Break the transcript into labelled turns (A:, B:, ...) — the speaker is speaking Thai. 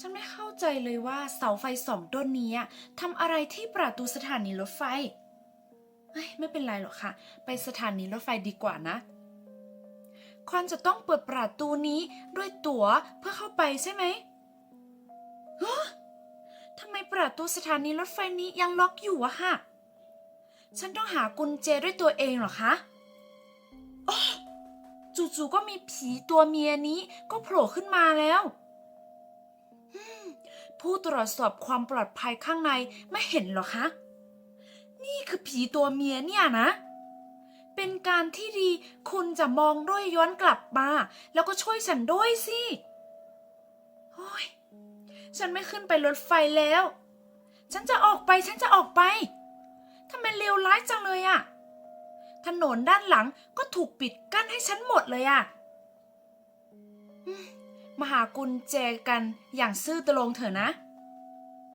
A: ฉันไม่เข้าใจเลยว่าเสาไฟสองต้นนี้ทำอะไรที่ประตูสถานีรถไฟไม่เป็นไรหรอกค่ะ ไปสถานีรถไฟดีกว่านะควันจะต้องเปิดประตูนี้ด้วยตั๋วเพื่อเข้าไปใช่ไหมฮะทำไมประตูสถานีรถไฟนี้ยังล็อกอยู่อะคะฉันต้องหากุญแจด้วยตัวเองเหรอคะอจู่ๆก็มีผีตัวเมียนี้ก็โผล่ขึ้นมาแล้ว ผู้ตรวจสอบความปลอดภัยข้างในไม่เห็นหรอคะ นี่คือผีตัวเมียเนี่ยนะ เป็นการที่ดีคุณจะมองด้วยย้อนกลับมา แล้วก็ช่วยฉันด้วยสิโอ้ยฉันไม่ขึ้นไปรถไฟแล้ว ฉันจะออกไป ฉันจะออกไป ทำไมเลวร้ายจังเลยอะถนนด้านหลังก็ถูกปิดกั้นให้ฉันหมดเลยอะ มาหากุญแจกันอย่างซื่อตรงเถอะนะ